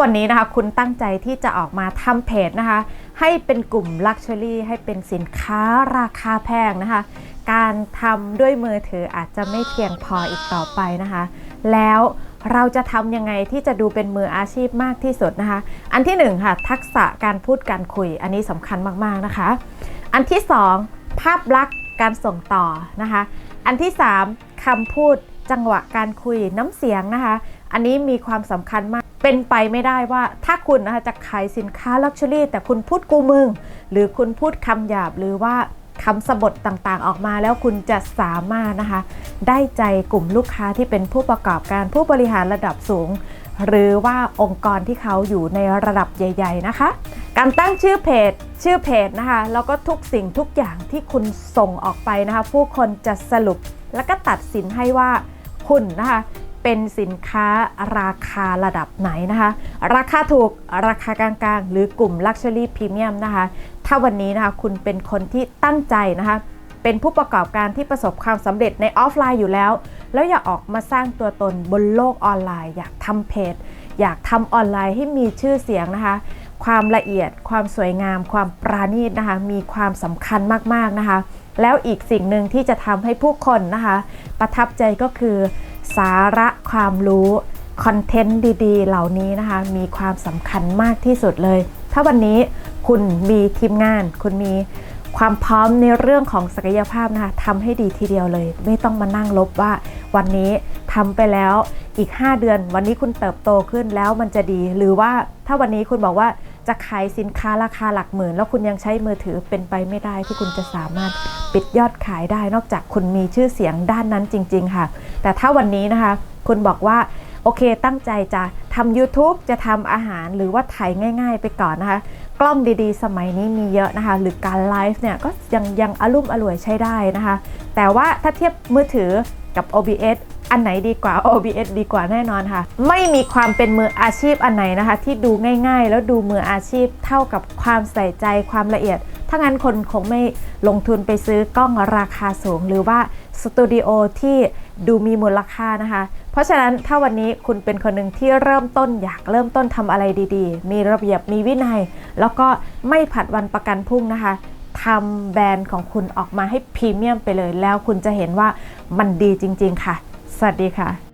วันนี้นะคะคุณตั้งใจที่จะออกมาทำเพจนะคะ ให้เป็นกลุ่มลักชัวรี่ให้เป็นสินค้าราคาแพงนะคะ การทำด้วยมือถืออาจจะไม่เพียงพออีกต่อไปนะคะ แล้วเราจะทำยังไงที่จะดูเป็นมืออาชีพมากที่สุดนะคะ อันที่หนึ่งค่ะ ทักษะการพูดการคุย อันนี้สำคัญมากๆนะคะ อันที่สองภาพลักษณ์การส่งต่อนะคะ อันที่สามคำพูดจังหวะการคุยน้ำเสียงนะคะ อันนี้มีความสำคัญมาก เป็นไปไม่ได้ว่าถ้าคุณนะคะจะขายสินค้าลักชัวรี่แต่คุณพูดกูมึง หรือคุณพูดคำหยาบหรือว่าคำสบทต่างๆ ออกมาแล้วคุณจะสามารถนะคะ ได้ใจกลุ่มลูกค้าที่เป็นผู้ประกอบการผู้บริหารระดับสูง หรือว่าองค์กรที่เขาอยู่ในระดับใหญ่ ๆ นะคะ การตั้งชื่อเพจ ชื่อเพจนะคะ แล้วก็ทุกสิ่งทุกอย่างที่คุณส่งออกไปนะคะ ผู้คนจะสรุปแล้วก็ตัดสินให้ว่าคุณนะคะ เป็นสินค้าราคาระดับไหนนะคะ ราคาถูกราคากลางๆ หรือกลุ่ม Luxury Premium นะคะ ถ้าวันนี้นะคะคุณเป็นคนที่ตั้งใจนะคะเป็นผู้ประกอบการที่ประสบความสำเร็จในออฟไลน์อยู่แล้ว แล้วอยากออกมาสร้างตัวตนบนโลกออนไลน์ อยากทำเพจ อยากทำออนไลน์ให้มีชื่อเสียงนะคะ ความละเอียด ความสวยงาม ความปราณีตนะคะ มีความสำคัญมากๆนะคะ แล้วอีกสิ่งหนึ่งที่จะทำให้ผู้คนนะคะ ประทับใจก็คือ สาระความรู้คอนเทนต์ดีๆ เหล่านี้นะคะ มีความสำคัญมากที่สุดเลย ถ้าวันนี้คุณมีทีมงาน คุณมีความพร้อมในเรื่องของศักยภาพนะคะทำให้ดีทีเดียวเลย ไม่ต้องมานั่งลบว่า วันนี้ทำไปแล้วอีก 5 เดือน วันนี้คุณเติบโตขึ้นแล้วมันจะดี หรือว่าถ้าวันนี้คุณบอกว่า จะขายสินค้าราคาหลักหมื่น แล้วคุณยังใช้มือถือเป็นไปไม่ได้ที่คุณจะสามารถปิดยอดขายได้ นอกจากคุณมีชื่อเสียงด้านนั้นจริง ๆ ค่ะ แต่ถ้าวันนี้นะคะ คุณบอกว่าโอเคตั้งใจจะทำ YouTube จะทำอาหารหรือว่าถ่ายง่าย ๆ ไปก่อนนะคะ กล้องดีๆ สมัยนี้มีเยอะนะคะ หรือการไลฟ์เนี่ยก็ยังยังอลุ่มอร่วยใช้ได้นะคะ แต่ว่าถ้าเทียบมือถือกับ OBS อันไหนดีกว่า OBS ดีกว่าแน่นอนค่ะ ไม่มีความเป็นมืออาชีพอันไหนนะคะ ที่ดูง่ายๆ แล้วดูมืออาชีพเท่ากับความใส่ใจความละเอียดถ้างั้นคนคงไม่ลงทุนไปซื้อกล้องราคาสูง หรือว่าสตูดิโอที่ดูมีมูลค่านะคะ เพราะฉะนั้นถ้าวันนี้คุณเป็นคนหนึ่งที่เริ่มต้นอยากเริ่มต้นทำอะไรดีๆ มีระเบียบมีวินัย แล้วก็ไม่ผัดวันประกันพรุ่งนะคะทำแบรนด์ของคุณออกมาให้พรีเมียมไปเลย แล้วคุณจะเห็นว่ามันดีจริง ๆ ค่ะ วัสดีค่ะ